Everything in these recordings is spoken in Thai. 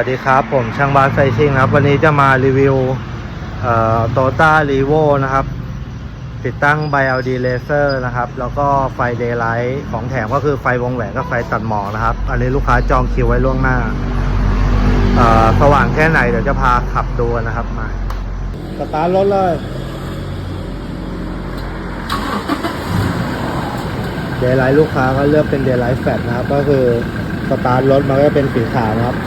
สวัสดีครับ ผมช่างบาสไซซิ่งครับวันนี้จะมารีวิวโตต้ารีโวนะครับ ติดตั้งไบ LD Laser นะครับ แล้วก็ไฟ Daylight ของแถมก็คือไฟวงแหวนกับไฟตัดหมอกนะครับ อันนี้ลูกค้าจองคิวไว้ล่วงหน้าเอ่อสว่างแค่ไหนเดี๋ยวจะพาขับดูนะครับมาสตาร์ทรถเลย เดย์ไลท์ลูกค้าก็เลือกเป็นเดย์ไลท์แฟลนะครับ ก็คือสตาร์ทรถมันก็จะเป็นสีขาวนะครับ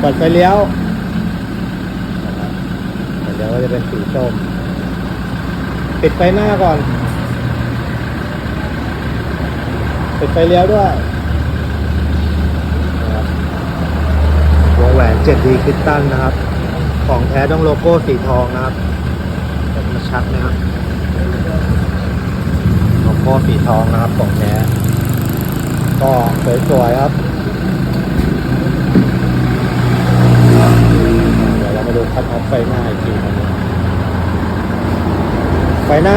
เปิดไฟเลี้ยวนะครับไฟเลี้ยวก็จะเป็นสีส้มปิดไฟหน้าก่อนปิดไฟเลี้ยวด้วยนะครับวงแหวน 7D คริสตัลนะครับ ของแท้ต้องโลโก้สีทองนะครับเดี๋ยวมาชัดนะครับ โลโก้สีทองนะครับของแท้ก็สวยๆครับ เดี๋ยวเรามาดูคัดออฟไฟหน้าอีกทีนึงไฟหน้า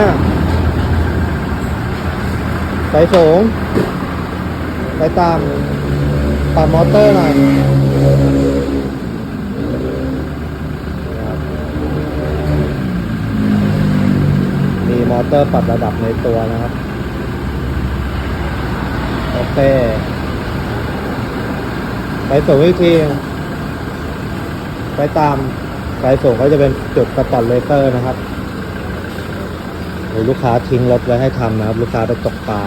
ไฟสูงไฟต่ำปรับมอเตอร์หน่อยนะครับมีมอเตอร์ปรับระดับในตัวนะครับ โอเคไฟสูงอีกทีไฟตามไฟสูงก็จะเป็นจุดสปอตเลเตอร์นะครับ หรือลูกค้าทิ้งรถไว้ให้ทำนะครับ ลูกค้าไปตกปลา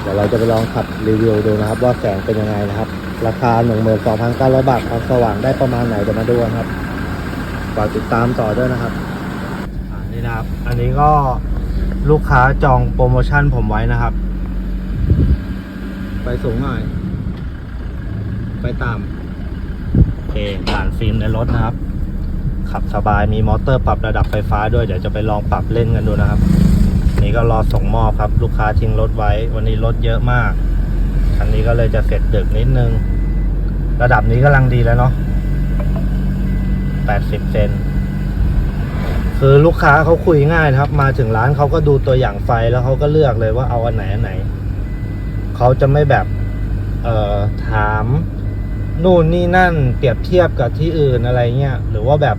เดี๋ยวเราจะไปลองขับรีวิวดูนะครับ ว่าแสงเป็นยังไงนะครับ ราคา 12,900 บาทความสว่างได้ประมาณไหนเดี๋ยวมาดูกันครับฝากติดตามต่อด้วยนะครับอ่านี่นะครับ อันนี้ก็ลูกค้าจองโปรโมชั่นผมไว้นะครับ ไปสูงหน่อย ไปต่ำโอเคผ่านฟิล์มในรถนะครับขับสบายมีมอเตอร์ปรับระดับไฟฟ้าด้วย เดี๋ยวจะไปลองปรับเล่นกันดูนะครับ นี่ก็รอส่งมอบครับ ลูกค้าทิ้งรถไว้ วันนี้รถเยอะมากคันนี้ก็เลยจะเสร็จดึกนิดนึง ระดับนี้กำลังดีแล้วเนาะ80เซนคือลูกค้าเขาคุยง่ายครับ มาถึงร้านเขาก็ดูตัวอย่างไฟแล้วเขาก็เลือกเลยว่าเอาอันไหนอันไหน เขาจะไม่แบบเอ่อถามนู่นนี่นั่นเปรียบเทียบกับที่อื่นอะไรเงี้ยหรือว่าแบบ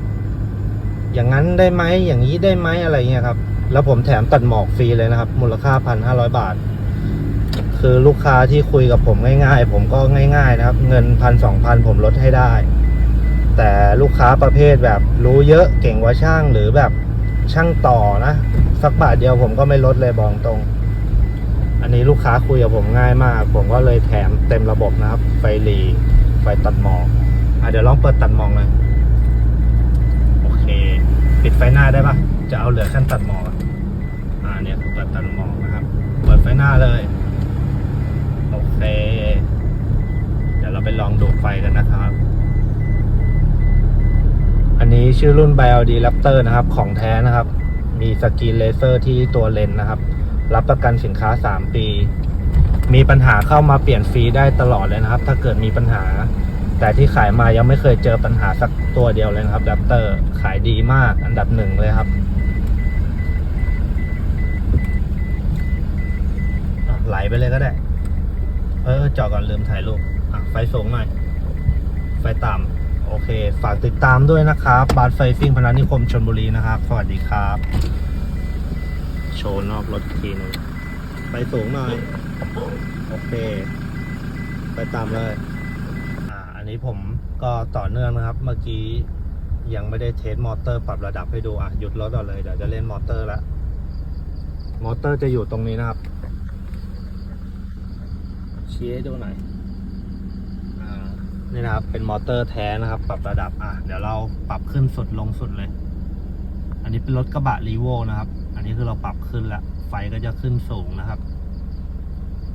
อย่างนั้นได้ไหมอย่างนี้ได้ไหมอะไรเงี้ยครับ แล้วผมแถมตัดหมอกฟรีเลยนะครับ มูลค่าพันห้าร้อยบาท คือลูกค้าที่คุยกับผมง่ายๆ ผมก็ง่ายๆนะครับ เงินพันสองพันผมลดให้ได้ แต่ลูกค้าประเภทแบบรู้เยอะเก่งกว่าช่างหรือแบบช่างต่อนะ สักบาทเดียวผมก็ไม่ลดเลยบอกตรง อันนี้ลูกค้าคุยกับผมง่ายมาก ผมก็เลยแถมเต็มระบบนะครับ ไฟหลีไฟตัดหมอกอะเดี๋ยวลองเปิดตัดหมอกหน่อยโอเค ปิดไฟหน้าได้ปะจะเอาเหลือขั้นตัดหมอก เนี่ยเปิดตัดหมอกนะครับ เปิดไฟหน้าเลย โอเค เดี๋ยวเราไปลองดูไฟกันนะครับ อันนี้ชื่อรุ่น BLD Raptor นะครับ ของแท้นะครับ มีสกรีนเลเซอร์ที่ตัวเลนส์นะครับ รับประกันสินค้า 3 ปี มีปัญหาเข้ามาเปลี่ยนฟรีได้ตลอดเลยนะครับ ถ้าเกิดมีปัญหา แต่ที่ขายมายังไม่เคยเจอปัญหาสักตัวเดียวเลยนะครับ Raptor ขายดีมากอันดับหนึ่งเลยครับอะ ไปเลยก็ได้ เออจอดก่อนลืมถ่ายรูปอะไฟสูงหน่อย ไฟต่ำโอเค ฝากติดตามด้วยนะครับ บาสไฟฟิ่งพนัสนิคมชนบุรีนะครับ สวัสดีครับ โชว์นอกรถทีหนึงไฟสูงหน่อย โอเคไปตามเลย อ่า อันนี้ผมก็ต่อเนื่องนะครับ เมื่อกี้ยังไม่ได้เทสมอเตอร์ปรับระดับให้ดูอะหยุดรถก่อนเลยเดี๋ยวจะเล่นมอเตอร์ละมอเตอร์จะอยู่ตรงนี้นะครับ ชี้ให้ดูหน่อยอ่านี่นะครับ เป็นมอเตอร์แท้นะครับ ปรับระดับอะเดี๋ยวเราปรับขึ้นสุดลงสุดเลย อันนี้เป็นรถกระบะรีโวนะครับ อันนี้คือเราปรับขึ้นแล้วไฟก็จะขึ้นสูงนะครับ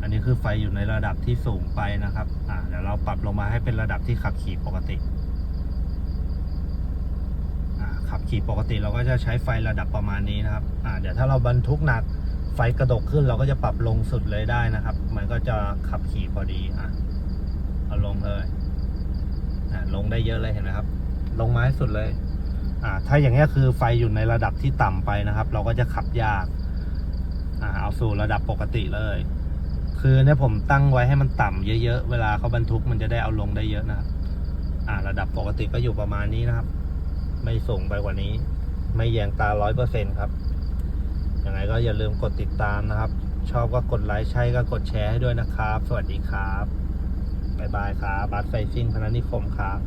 อันนี้คือไฟอยู่ในระดับที่สูงไปนะครับ อ่าเดี๋ยวเราปรับลงมาให้เป็นระดับที่ขับขี่ปกติอ่าขับขี่ปกติเราก็จะใช้ไฟระดับประมาณนี้นะครับ อ่า เดี๋ยวถ้าเราบรรทุกหนัก ไฟกระดกขึ้นเราก็จะปรับลงสุดเลยได้นะครับ มันก็จะขับขี่พอดีอะเอาลงเลยอ่าลงได้เยอะเลยเห็นไหมครับ ลงมาให้สุดเลยอ่าถ้าอย่างเงี้คือไฟอยู่ในระดับที่ต่ำไปนะครับ เราก็จะขับยากอ่าเอาสู่ระดับปกติเลย คือเนี่ยผมตั้งไว้ให้มันต่ำเยอะๆเวลาเขาบรรทุกมันจะได้เอาลงได้เยอะนะครับอ่าระดับปกติก็อยู่ประมาณนี้นะครับ ไม่สูงไปกว่านี้ ไม่แยงตาร้อยเปอร์เซ็นครับ ยังไงก็อย่าลืมกดติดตามนะครับ ชอบก็กดไลค์ใช่ก็กดแชร์ให้ด้วยนะครับ สวัสดีครับ บ๊ายบายครับบัสไฟซิ่งพนันนิคมครับ